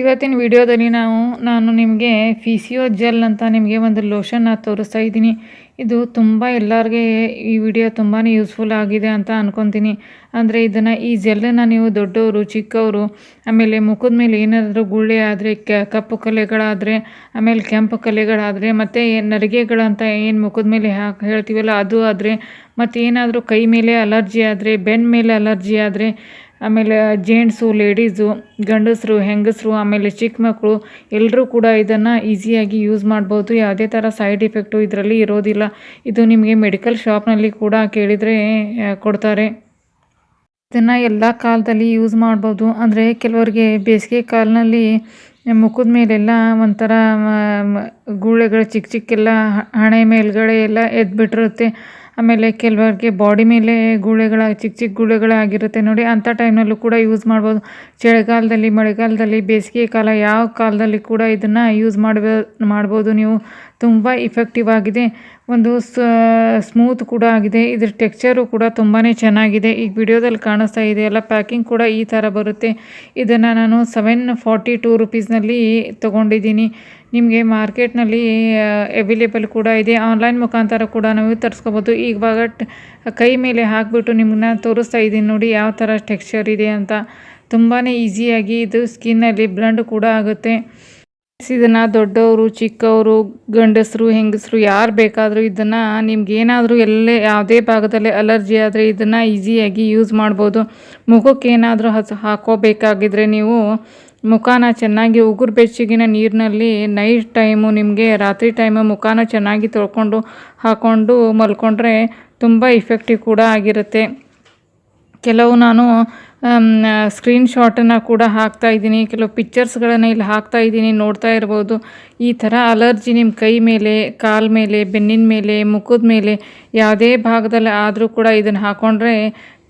ಇವತ್ತಿನ ವಿಡಿಯೋದಲ್ಲಿ ನಾವು, ನಾನು ನಿಮಗೆ ಫಿಸಿಯೋ ಜೆಲ್ ಅಂತ ನಿಮಗೆ ಒಂದು ಲೋಷನ್ನ ತೋರಿಸ್ತಾ ಇದ್ದೀನಿ. ಇದು ತುಂಬ ಎಲ್ಲರಿಗೆ ಈ ವಿಡಿಯೋ ತುಂಬಾ ಯೂಸ್ಫುಲ್ ಆಗಿದೆ ಅಂತ ಅಂದ್ಕೊತೀನಿ ಅಂದರೆ ಇದನ್ನು ಈ ಜೆಲ್ಲನ್ನು ನೀವು ದೊಡ್ಡವರು, ಚಿಕ್ಕವರು, ಆಮೇಲೆ ಮುಖದ ಮೇಲೆ ಏನಾದರೂ ಗುಳ್ಳೆ ಆದರೆ ಕಪ್ಪು ಕಲೆಗಳಾದರೆ, ಆಮೇಲೆ ಕೆಂಪು ಕಲೆಗಳಾದರೆ, ಮತ್ತು ನರಿಗೆಗಳಂತ ಏನು ಮುಖದ ಮೇಲೆ ಹಾಕಿ, ಹೇಳ್ತೀವಲ್ಲ, ಅದು ಆದರೆ ಮತ್ತು ಏನಾದರೂ ಕೈ ಮೇಲೆ ಅಲರ್ಜಿ ಆದರೆ ಬೆನ್ನ ಮೇಲೆ ಅಲರ್ಜಿ ಆದರೆ ಆಮೇಲೆ ಜೆಂಟ್ಸು, ಲೇಡೀಸು, ಗಂಡಸರು, ಹೆಂಗಸರು, ಆಮೇಲೆ ಚಿಕ್ಕ ಮಕ್ಕಳು ಎಲ್ಲರೂ ಕೂಡ ಇದನ್ನು ಈಸಿಯಾಗಿ ಯೂಸ್ ಮಾಡ್ಬೋದು. ಯಾವುದೇ ಥರ ಸೈಡ್ ಇಫೆಕ್ಟು ಇದರಲ್ಲಿ ಇರೋದಿಲ್ಲ. ಇದು ನಿಮಗೆ ಮೆಡಿಕಲ್ ಶಾಪ್ನಲ್ಲಿ ಕೂಡ ಕೇಳಿದರೆ ಕೊಡ್ತಾರೆ. ಇದನ್ನು ಎಲ್ಲ ಕಾಲದಲ್ಲಿ ಯೂಸ್ ಮಾಡ್ಬೋದು. ಅಂದರೆ ಕೆಲವರಿಗೆ ಬೇಸಿಗೆ ಕಾಲದಲ್ಲಿ ಮುಖದ ಮೇಲೆಲ್ಲ ಒಂಥರ ಗುಳ್ಳೆಗಳು ಚಿಕ್ಕ ಚಿಕ್ಕೆಲ್ಲ, ಹಣೆ ಮೇಲ್ಗಡೆ ಎಲ್ಲ ಎದ್ಬಿಟ್ಟಿರುತ್ತೆ. ಆಮೇಲೆ ಕೆಲವರಿಗೆ ಬಾಡಿ ಮೇಲೆ ಗುಳೆಗಳ ಚಿಕ್ಕ ಚಿಕ್ಕ ಗುಳ್ಳೆಗಳಾಗಿರುತ್ತೆ ನೋಡಿ. ಅಂಥ ಟೈಮ್ನಲ್ಲೂ ಕೂಡ ಯೂಸ್ ಮಾಡ್ಬೋದು. ಚಳಿಗಾಲದಲ್ಲಿ, ಮಳೆಗಾಲದಲ್ಲಿ, ಬೇಸಿಗೆ ಕಾಲ, ಯಾವ ಕಾಲದಲ್ಲಿ ಕೂಡ ಇದನ್ನು ಯೂಸ್ ಮಾಡ್ಬೋ, ಮಾಡ್ಬೋದು ನೀವು. ತುಂಬ ಇಫೆಕ್ಟಿವ್ ಆಗಿದೆ. ಒಂದು ಸ್ಮೂತ್ ಕೂಡ ಆಗಿದೆ. ಇದ್ರ ಟೆಕ್ಸ್ಚರು ಕೂಡ ತುಂಬಾ ಚೆನ್ನಾಗಿದೆ. ಈಗ ವಿಡಿಯೋದಲ್ಲಿ ಕಾಣಿಸ್ತಾ ಇದೆ ಎಲ್ಲ ಪ್ಯಾಕಿಂಗ್ ಕೂಡ ಈ ಥರ ಬರುತ್ತೆ. ಇದನ್ನು ನಾನು ಸೆವೆನ್ ಫಾರ್ಟಿ ಟೂ ರುಪೀಸ್ನಲ್ಲಿ ತೊಗೊಂಡಿದ್ದೀನಿ. ನಿಮಗೆ ಮಾರ್ಕೆಟ್ನಲ್ಲಿ ಅವೈಲೇಬಲ್ ಕೂಡ ಇದೆ. ಆನ್ಲೈನ್ ಮುಖಾಂತರ ಕೂಡ ನಾವು ತರಿಸ್ಕೋಬೋದು. ಇವಾಗ ಕೈ ಮೇಲೆ ಹಾಕಿಬಿಟ್ಟು ನಿಮ್ಮನ್ನ ತೋರಿಸ್ತಾ ಇದ್ದೀನಿ ನೋಡಿ ಯಾವ ಥರ ಟೆಕ್ಸ್ಚರ್ ಇದೆ ಅಂತ. ತುಂಬಾ ಈಸಿಯಾಗಿ ಇದು ಸ್ಕಿನ್ನಲ್ಲಿ ಬ್ಲಂಡ್ ಕೂಡ ಆಗುತ್ತೆ. ಇದನ್ನು ದೊಡ್ಡವರು, ಚಿಕ್ಕವರು, ಗಂಡಸರು, ಹೆಂಗಸರು ಯಾರು ಬೇಕಾದರೂ ಇದನ್ನು ನಿಮ್ಗೆ ಏನಾದರೂ ಎಲ್ಲೇ ಯಾವುದೇ ಭಾಗದಲ್ಲಿ ಅಲರ್ಜಿ ಆದರೆ ಇದನ್ನು ಈಸಿಯಾಗಿ ಯೂಸ್ ಮಾಡ್ಬೋದು. ಮುಖಕ್ಕೆ ಏನಾದರೂ ಹಸ, ಹಾಕೋಬೇಕಾಗಿದ್ರೆ ನೀವು ಮುಖಾನ ಚೆನ್ನಾಗಿ ಉಗುರು ಬೆಚ್ಚಗಿನ ನೀರಿನಲ್ಲಿ ನೈಟ್ ಟೈಮು ನಿಮಗೆ ರಾತ್ರಿ ಟೈಮು ಮುಖಾನ ಚೆನ್ನಾಗಿ ತೊಳ್ಕೊಂಡು ಹಾಕ್ಕೊಂಡು ಮಲ್ಕೊಂಡ್ರೆ ತುಂಬ ಇಫೆಕ್ಟಿವ್ ಕೂಡ ಆಗಿರುತ್ತೆ. ಕೆಲವು ನಾನು ಸ್ಕ್ರೀನ್ ಶಾಟನ್ನು ಕೂಡ ಹಾಕ್ತಾ ಇದ್ದೀನಿ. ಕೆಲವು ಪಿಕ್ಚರ್ಸ್ಗಳನ್ನು ಇಲ್ಲಿ ಹಾಕ್ತಾ ಇದ್ದೀನಿ. ನೋಡ್ತಾ ಇರ್ಬೋದು. ಈ ಥರ ಅಲರ್ಜಿ ನಿಮ್ಮ ಕೈ ಮೇಲೆ, ಕಾಲ ಮೇಲೆ, ಬೆನ್ನಿನ ಮೇಲೆ, ಮುಖದ ಮೇಲೆ ಯಾವುದೇ ಭಾಗದಲ್ಲಿ ಆದರೂ ಕೂಡ ಇದನ್ನು ಹಾಕ್ಕೊಂಡ್ರೆ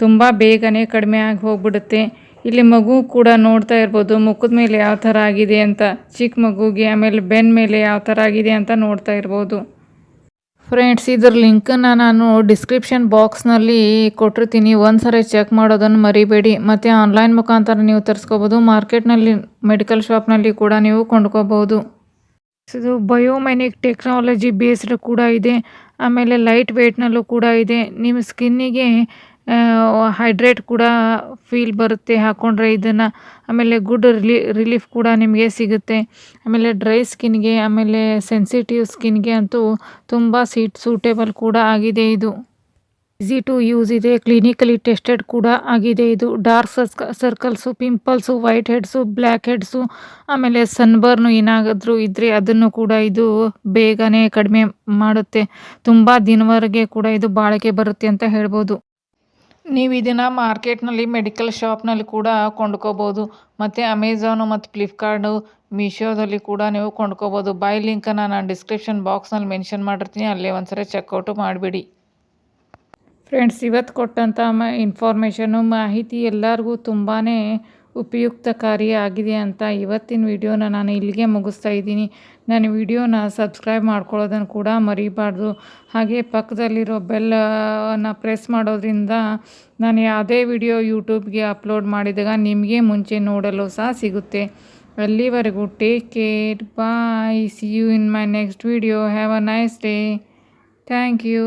ತುಂಬ ಬೇಗನೆ ಕಡಿಮೆ ಆಗಿ ಹೋಗ್ಬಿಡುತ್ತೆ. ಇಲ್ಲಿ ಮಗು ಕೂಡ ನೋಡ್ತಾ ಇರ್ಬೋದು. ಮುಖದ ಮೇಲೆ ಯಾವ ಥರ ಆಗಿದೆ ಅಂತ ಚಿಕ್ಕ ಮಗುಗೆ, ಆಮೇಲೆ ಬೆನ್ನ ಮೇಲೆ ಯಾವ ಥರ ಆಗಿದೆ ಅಂತ ನೋಡ್ತಾ ಇರ್ಬೋದು. ಫ್ರೆಂಡ್ಸ್ ಇದ್ರ ಲಿಂಕನ್ನು ನಾನು ಡಿಸ್ಕ್ರಿಪ್ಷನ್ ಬಾಕ್ಸ್ನಲ್ಲಿ ಕೊಟ್ಟಿರ್ತೀನಿ. ಒಂದು ಸರಿ ಚೆಕ್ ಮಾಡೋದನ್ನು ಮರಿಬೇಡಿ. ಮತ್ತು ಆನ್ಲೈನ್ ಮುಖಾಂತರ ನೀವು ತರಿಸ್ಕೋಬೋದು. ಮಾರ್ಕೆಟ್ನಲ್ಲಿ ಮೆಡಿಕಲ್ ಶಾಪ್ನಲ್ಲಿ ಕೂಡ ನೀವು ಕೊಂಡ್ಕೋಬೋದು. ಇದು ಬಯೋಮೆನಿಕ್ ಟೆಕ್ನಾಲಜಿ ಬೇಸ್ಡ್ ಕೂಡ ಇದೆ. ಆಮೇಲೆ ಲೈಟ್ ವೆಯ್ಟ್ನಲ್ಲೂ ಕೂಡ ಇದೆ. ನಿಮ್ಮ ಸ್ಕಿನ್ನಿಗೆ ಹೈಡ್ರೇಟ್ ಕೂಡ ಫೀಲ್ ಬರುತ್ತೆ. ಹಾಕ್ಕೊಂಡ್ರೆ ಇದನ್ನು ಆಮೇಲೆ ಗುಡ್ ರಿಲಿ, ರಿಲೀಫ್ ಕೂಡ ನಿಮಗೆ ಸಿಗುತ್ತೆ. ಆಮೇಲೆ ಡ್ರೈ ಸ್ಕಿನ್ಗೆ, ಆಮೇಲೆ ಸೆನ್ಸಿಟಿವ್ ಸ್ಕಿನ್ಗೆ ಅಂತೂ ತುಂಬ ಸೀಟ್ ಸೂಟೇಬಲ್ ಕೂಡ ಆಗಿದೆ ಇದು. ಈಸಿ ಟು ಯೂಸ್ ಇದೆ ಕ್ಲಿನಿಕಲಿ ಟೆಸ್ಟೆಡ್ ಕೂಡ ಆಗಿದೆ ಇದು. Dark circles pimples white heads black heads ಆಮೇಲೆ ಸನ್ಬರ್ನು ಏನಾದರೂ ಇದ್ದರೆ ಅದನ್ನು ಕೂಡ ಇದು ಬೇಗನೆ ಕಡಿಮೆ ಮಾಡುತ್ತೆ. ತುಂಬ ದಿನವರೆಗೆ ಕೂಡ ಇದು ಬಾಳಿಕೆ ಬರುತ್ತೆ ಅಂತ ಹೇಳ್ಬೋದು. ನೀವು ಇದನ್ನು ಮಾರ್ಕೆಟ್ನಲ್ಲಿ ಮೆಡಿಕಲ್ ಶಾಪ್ನಲ್ಲಿ ಕೂಡ ಕೊಂಡ್ಕೋಬೋದು. ಮತ್ತು ಅಮೆಝಾನು ಮತ್ತು ಫ್ಲಿಪ್ಕಾರ್ಟು ಮೀಶೋದಲ್ಲಿ ಕೂಡ ನೀವು ಕೊಂಡ್ಕೋಬೋದು. ಬೈ ಲಿಂಕನ್ನು ನಾನು ಡಿಸ್ಕ್ರಿಪ್ಷನ್ ಬಾಕ್ಸ್ನಲ್ಲಿ ಮೆನ್ಷನ್ ಮಾಡಿರ್ತೀನಿ. ಅಲ್ಲೇ ಒಂದ್ಸರಿ ಚೆಕ್ಔಟು ಮಾಡಿಬಿಡಿ. ಫ್ರೆಂಡ್ಸ್ ಇವತ್ತು ಕೊಟ್ಟಂಥ ಮ ಇನ್ಫಾರ್ಮೇಷನು ಮಾಹಿತಿ ಎಲ್ಲರಿಗೂ ತುಂಬಾ ಉಪಯುಕ್ತಕಾರಿ ಆಗಿದೆ ಅಂತ ಇವತ್ತಿನ ವಿಡಿಯೋನ ನಾನು ಇಲ್ಲಿಗೆ ಮುಗಿಸ್ತಾ ಇದ್ದೀನಿ. ನಾನು ವಿಡಿಯೋನ ಸಬ್ಸ್ಕ್ರೈಬ್ ಮಾಡ್ಕೊಳ್ಳೋದನ್ನು ಕೂಡ ಮರಿಬಾರ್ದು. ಹಾಗೆ ಪಕ್ಕದಲ್ಲಿರೋ ಬೆಲ್ಲನ್ನು ಪ್ರೆಸ್ ಮಾಡೋದ್ರಿಂದ ನಾನು ಯಾವುದೇ ವಿಡಿಯೋ ಯೂಟ್ಯೂಬ್ಗೆ ಅಪ್ಲೋಡ್ ಮಾಡಿದಾಗ ನಿಮಗೆ ಮುಂಚೆ ನೋಡಲು ಸಹ ಸಿಗುತ್ತೆ. ಅಲ್ಲಿವರೆಗೂ take care bye see you in my next video have a nice day thank you